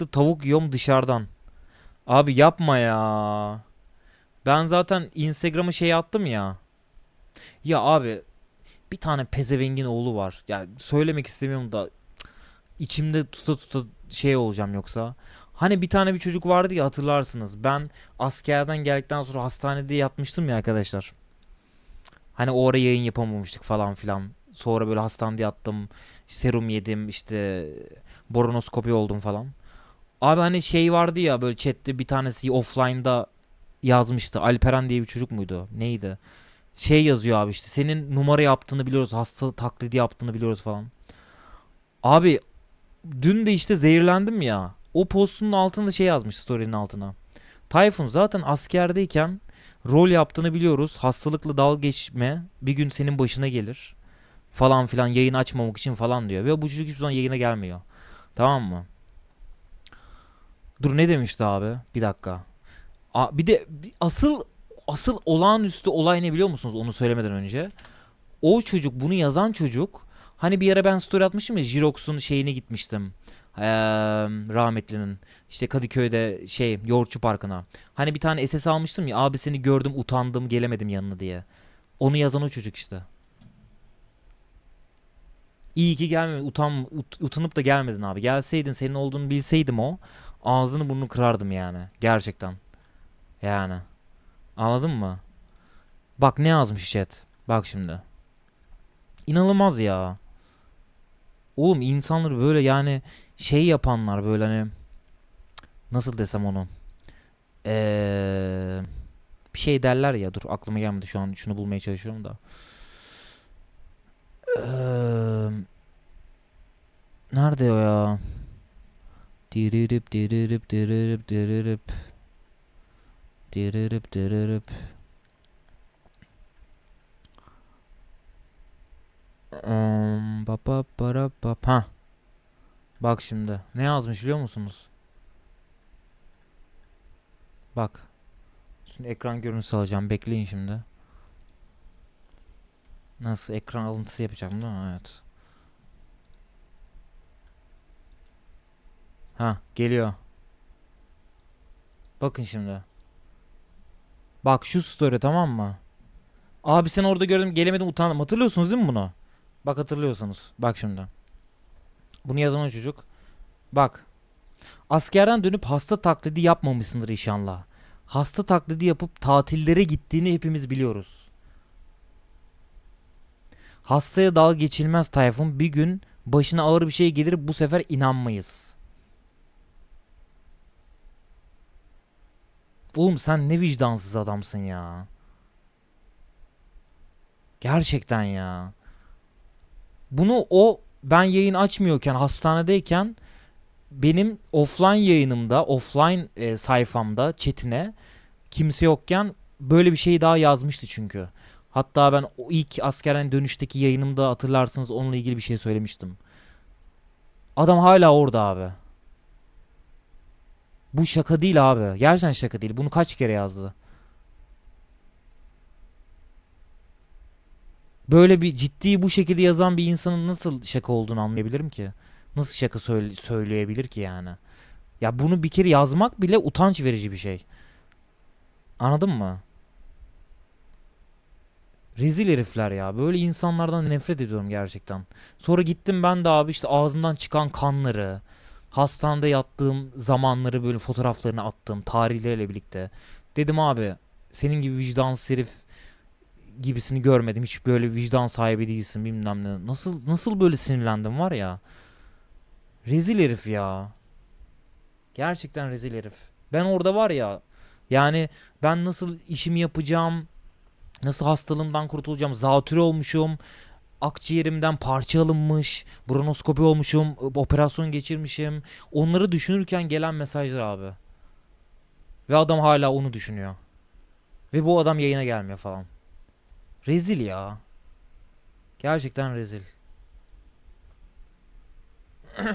çıktı tavuk yiyorum dışarıdan. Abi yapma ya. Ben zaten Instagram'a şey attım ya. Ya abi bir tane pezevengin oğlu var. Ya söylemek istemiyorum da içimde tuta tuta şey olacağım yoksa. Hani bir tane bir çocuk vardı ya hatırlarsınız. Ben askerden geldikten sonra hastanede yatmıştım ya arkadaşlar. Hani o ara yayın yapamamıştık falan filan. Sonra böyle hastanede yattım. Serum yedim işte boronoskopi oldum falan. Abi hani şey vardı ya böyle chatte bir tanesi offline'da yazmıştı. Alperen diye bir çocuk muydu? Neydi? Şey yazıyor abi işte senin numara yaptığını biliyoruz. Hasta taklidi yaptığını biliyoruz falan. Abi dün de işte zehirlendim ya. O postunun altında şey yazmış story'nin altına. Tayfun zaten askerdeyken rol yaptığını biliyoruz. Hastalıkla dalga geçme bir gün senin başına gelir. Falan filan yayın açmamak için falan diyor. Ve bu çocuk hiçbir zaman yayına gelmiyor. Tamam mı? Dur ne demişti abi? Bir dakika. A, bir de bir- asıl asıl olağanüstü olay ne biliyor musunuz onu söylemeden önce? O çocuk bunu yazan çocuk hani bir ara ben story atmıştım ya Jirox'un şeyine gitmiştim. Eee, rahmetlinin işte Kadıköy'de şey Yoğurtçu Parkı'na. Hani bir tane SS almıştım ya abi seni gördüm utandım gelemedim yanına diye. Onu yazan o çocuk işte. İyi ki gelmedin. Utan, ut- utanıp da gelmedin abi. Gelseydin senin olduğunu bilseydim o. Ağzını burnunu kırardım yani. Gerçekten. Yani. Anladın mı? Bak ne yazmış chat. Bak şimdi. İnanılmaz ya. Oğlum insanları böyle yani şey yapanlar böyle hani nasıl desem onu. Eee bir şey derler ya dur aklıma gelmedi şu an şunu bulmaya çalışıyorum da. Eee nerede o ya? Diririp diririp diririp diririp diririp diririp Um, ba ba bara ba ha. Bak şimdi. Ne yazmış biliyor musunuz? Bak. Şimdi ekran görüntüsü alacağım. Bekleyin şimdi. Nasıl ekran alıntısı yapacağım değil mi? Evet. Ha, geliyor. Bakın şimdi. Bak şu story tamam mı? Abi sen orada gördüm gelemedim utandım. Hatırlıyorsunuz değil mi bunu? Bak hatırlıyorsunuz. Bak şimdi. Bunu yazan o çocuk. Bak. Askerden dönüp hasta taklidi yapmamışsındır inşallah. Hasta taklidi yapıp tatillere gittiğini hepimiz biliyoruz. Hastaya dalga geçilmez Tayfun. Bir gün başına ağır bir şey gelir bu sefer inanmayız. Oğlum sen ne vicdansız adamsın ya. Gerçekten ya. Bunu o ben yayın açmıyorken hastanedeyken benim offline yayınımda, offline e, sayfamda chatine kimse yokken böyle bir şey daha yazmıştı çünkü. Hatta ben o ilk askerden dönüşteki yayınımda hatırlarsınız onunla ilgili bir şey söylemiştim. Adam hala orada abi. Bu şaka değil abi. Gerçekten şaka değil. Bunu kaç kere yazdı? Böyle bir ciddi bu şekilde yazan bir insanın nasıl şaka olduğunu anlayabilirim ki? Nasıl şaka söyle- söyleyebilir ki yani? Ya bunu bir kere yazmak bile utanç verici bir şey. Anladın mı? Rezil herifler ya. Böyle insanlardan nefret ediyorum gerçekten. Sonra gittim ben de abi işte ağzımdan çıkan kanları, hastanede yattığım zamanları böyle fotoğraflarını attım tarihleriyle birlikte. Dedim abi senin gibi vicdansız herif gibisini görmedim. Hiç böyle vicdan sahibi değilsin bilmem ne. Nasıl nasıl böyle sinirlendim var ya. Rezil herif ya. Gerçekten rezil herif. Ben orada var ya yani ben nasıl işimi yapacağım, nasıl hastalığımdan kurtulacağım, zatürre olmuşum, akciğerimden parça alınmış, bronoskopi olmuşum, operasyon geçirmişim. Onları düşünürken gelen mesajlar abi. Ve adam hala onu düşünüyor. Ve bu adam yayına gelmiyor falan. Rezil ya. Gerçekten rezil.